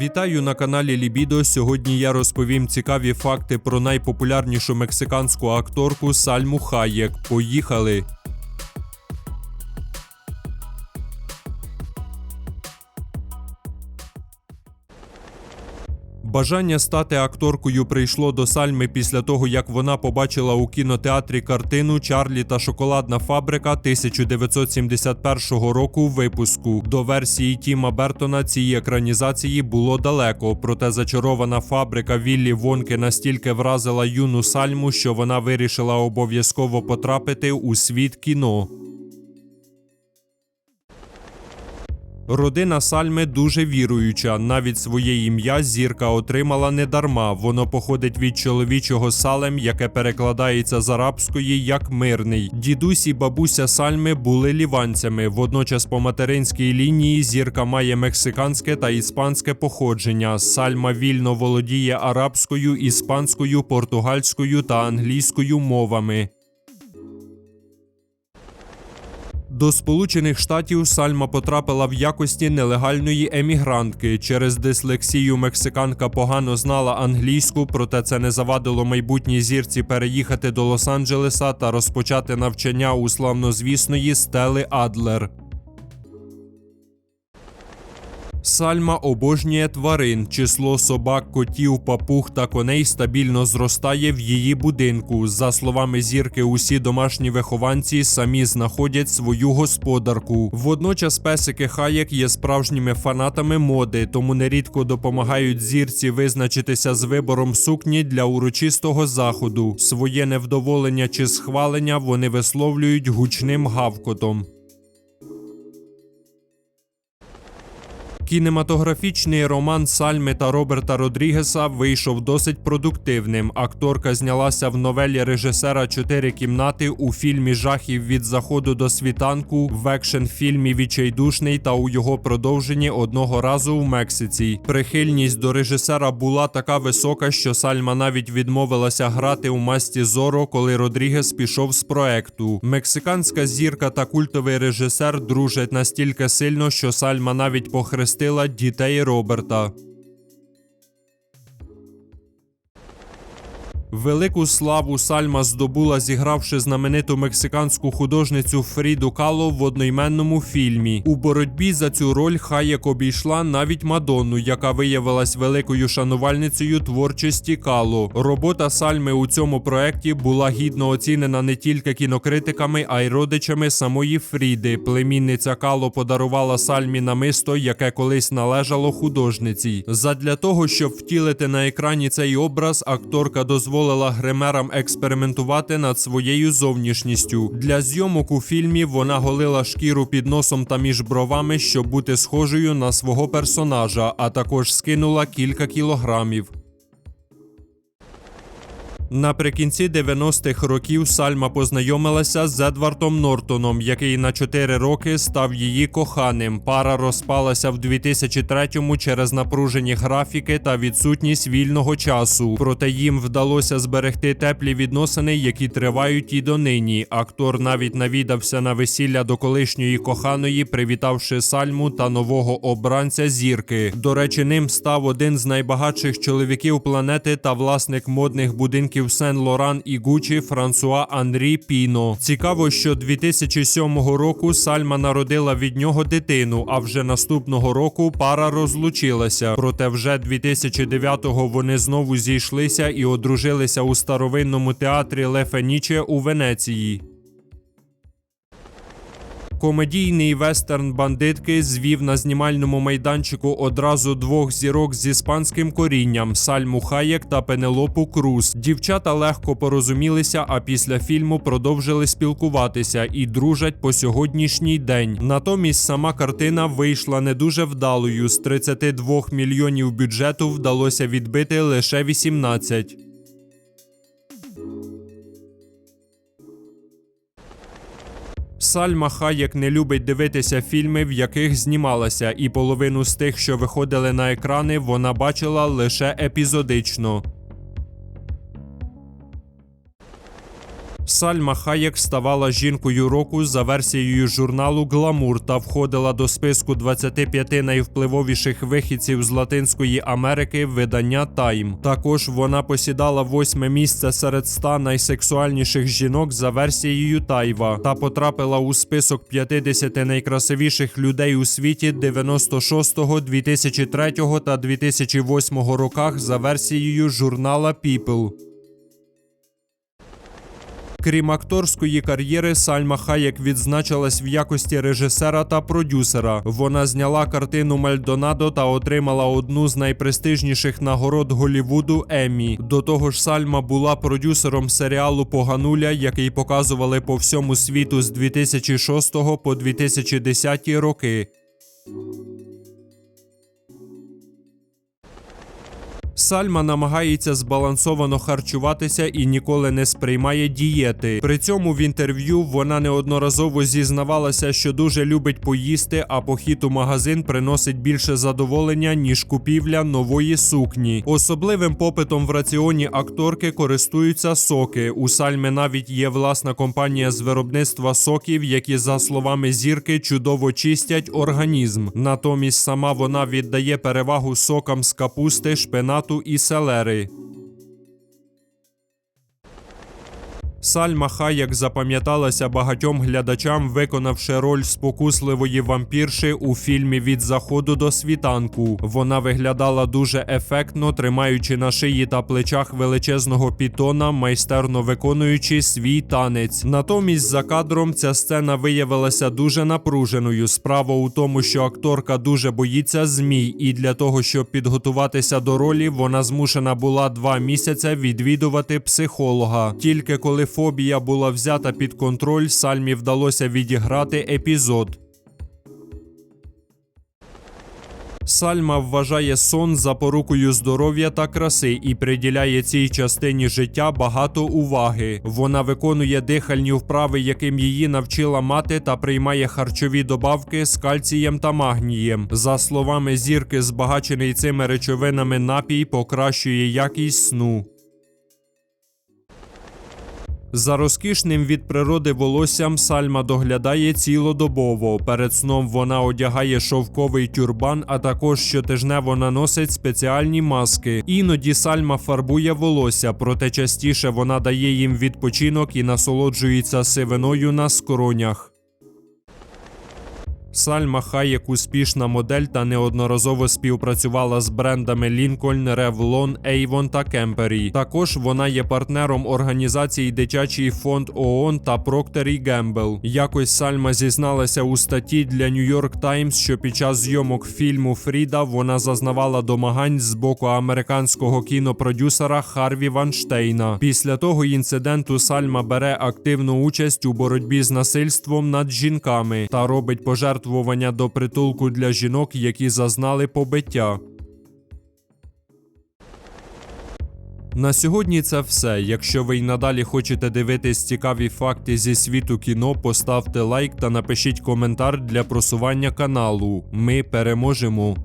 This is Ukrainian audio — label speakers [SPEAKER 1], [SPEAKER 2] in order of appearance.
[SPEAKER 1] Вітаю на каналі Лібідо. Сьогодні я розповім цікаві факти про найпопулярнішу мексиканську акторку Сальму Хаєк. Поїхали! Бажання стати акторкою прийшло до Сальми після того, як вона побачила у кінотеатрі картину Чарлі та шоколадна фабрика 1971 року випуску. До версії Тіма Бертона цієї екранізації було далеко, проте зачарована фабрика Віллі Вонки настільки вразила юну Сальму, що вона вирішила обов'язково потрапити у світ кіно. Родина Сальми дуже віруюча. Навіть своє ім'я зірка отримала недарма. Воно походить від чоловічого салем, яке перекладається з арабської як мирний. Дідусь і бабуся Сальми були ліванцями. Водночас по материнській лінії зірка має мексиканське та іспанське походження. Сальма вільно володіє арабською, іспанською, португальською та англійською мовами. До Сполучених Штатів Сальма потрапила в якості нелегальної емігрантки. Через дислексію мексиканка погано знала англійську, проте це не завадило майбутній зірці переїхати до Лос-Анджелеса та розпочати навчання у славнозвісної Стели Адлер. Сальма обожнює тварин. Число собак, котів, папуг та коней стабільно зростає в її будинку. За словами зірки, усі домашні вихованці самі знаходять свою господарку. Водночас песики Хаєк є справжніми фанатами моди, тому нерідко допомагають зірці визначитися з вибором сукні для урочистого заходу. Своє невдоволення чи схвалення вони висловлюють гучним гавкотом. Кінематографічний роман Сальми та Роберта Родрігеса вийшов досить продуктивним. Акторка знялася в новелі режисера Чотири кімнати у фільмі Жахів від заходу до світанку, в екшн фільмі Відчайдушний та у його продовженні одного разу в Мексиці. Прихильність до режисера була така висока, що Сальма навіть відмовилася грати у масті Зоро, коли Родрігес пішов з проекту. Мексиканська зірка та культовий режисер дружать настільки сильно, що Сальма навіть похрестила дітей Роберта. Велику славу Сальма здобула, зігравши знамениту мексиканську художницю Фріду Кало в одноіменному фільмі. У боротьбі за цю роль Хаєк обійшла навіть Мадонну, яка виявилась великою шанувальницею творчості Кало. Робота Сальми у цьому проекті була гідно оцінена не тільки кінокритиками, а й родичами самої Фріди. Племінниця Кало подарувала Сальмі намисто, яке колись належало художниці. Задля того, щоб втілити на екрані цей образ, акторка дозволила гримерам експериментувати над своєю зовнішністю. Для зйомок у фільмі вона голила шкіру під носом та між бровами, щоб бути схожою на свого персонажа, а також скинула кілька кілограмів. Наприкінці 90-х років Сальма познайомилася з Едвардом Нортоном, який на 4 роки став її коханим. Пара розпалася в 2003-му через напружені графіки та відсутність вільного часу. Проте їм вдалося зберегти теплі відносини, які тривають і донині. Актор навіть навідався на весілля до колишньої коханої, привітавши Сальму та нового обранця зірки. До речі, ним став один з найбагатших чоловіків планети та власник модних будинків Сен-Лоран і Гучі Франсуа Анрі Піно. Цікаво, що 2007 року Сальма народила від нього дитину, а вже наступного року пара розлучилася. Проте вже 2009-го вони знову зійшлися і одружилися у старовинному театрі Ле Феніче у Венеції. Комедійний вестерн бандитки звів на знімальному майданчику одразу двох зірок з іспанським корінням Сальму Хаєк та Пенелопу Круз. Дівчата легко порозумілися, а після фільму продовжили спілкуватися і дружать по сьогоднішній день. Натомість сама картина вийшла не дуже вдалою. З 32 мільйонів бюджету вдалося відбити лише 18. Сальма Хаєк не любить дивитися фільми, в яких знімалася, і половину з тих, що виходили на екрани, вона бачила лише епізодично. Сальма Хаєк ставала жінкою року за версією журналу Гламур та входила до списку 25 найвпливовіших вихідців з Латинської Америки видання Тайм. Також вона посідала восьме місце серед 100 найсексуальніших жінок за версією Тайва та потрапила у список 50 найкрасивіших людей у світі 96, 2003 та 2008 роках за версією журнала People. Крім акторської кар'єри, Сальма Хаєк відзначилась в якості режисера та продюсера. Вона зняла картину Мальдонадо та отримала одну з найпрестижніших нагород Голівуду Еммі. До того ж, Сальма була продюсером серіалу Погануля, який показували по всьому світу з 2006 по 2010 роки. Сальма намагається збалансовано харчуватися і ніколи не сприймає дієти. При цьому в інтерв'ю вона неодноразово зізнавалася, що дуже любить поїсти, а похід у магазин приносить більше задоволення ніж купівля нової сукні. Особливим попитом в раціоні акторки користуються соки. У Сальми навіть є власна компанія з виробництва соків, які, за словами зірки, чудово чистять організм. Натомість сама вона віддає перевагу сокам з капусти, шпинату і селери. Сальма Хаєк запам'яталася багатьом глядачам, виконавши роль спокусливої вампірши у фільмі Від заходу до світанку. Вона виглядала дуже ефектно, тримаючи на шиї та плечах величезного пітона, майстерно виконуючи свій танець. Натомість за кадром ця сцена виявилася дуже напруженою. Справа у тому, що акторка дуже боїться змій, і для того, щоб підготуватися до ролі, вона змушена була два місяці відвідувати психолога. Тільки коли фобія була взята під контроль, Сальмі вдалося відіграти епізод. Сальма вважає сон запорукою здоров'я та краси і приділяє цій частині життя багато уваги. Вона виконує дихальні вправи, яким її навчила мати, та приймає харчові добавки з кальцієм та магнієм. За словами зірки, збагачений цими речовинами напій покращує якість сну. За розкішним від природи волоссям Сальма доглядає цілодобово. Перед сном вона одягає шовковий тюрбан, а також щотижнево наносить спеціальні маски. Іноді Сальма фарбує волосся, проте частіше вона дає їм відпочинок і насолоджується сивиною на скронях. Сальма Хаєк успішна модель та неодноразово співпрацювала з брендами Lincoln, Revlon, Avon та Кемпері. Також вона є партнером організації Дитячий фонд ООН та Procter Gamble. Якось Сальма зізналася у статті для New York Times, що під час зйомок фільму Фріда вона зазнавала домагань з боку американського кінопродюсера Харві Ванштейна. Після того інциденту Сальма бере активну участь у боротьбі з насильством над жінками та робить пожертвування до притулку для жінок, які зазнали побиття. На сьогодні це все. Якщо ви й надалі хочете дивитись цікаві факти зі світу кіно, поставте лайк та напишіть коментар для просування каналу. Ми переможемо.